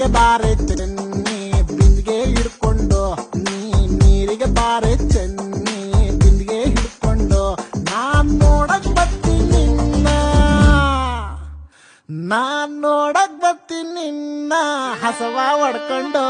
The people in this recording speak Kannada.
ನೀರಿಗೆ ಬಾರೆ ಚೆನ್ನಿ ಬಿಂದಿಗೆ ಹಿಡ್ಕೊಂಡು, ನೀ ನೀರಿಗೆ ಬಾರೆ ಚೆನ್ನಿ ಬಿಂದಿಗೆ ಹಿಡ್ಕೊಂಡು. ನಾನ್ ನೋಡಕ್ ಬರ್ತೀನಿ ನಿನ್ನ, ನಾನ್ ನೋಡಕ್ ಬರ್ತೀನಿ ನಿನ್ನ, ಹಸವ ಹೊಡ್ಕೊಂಡು.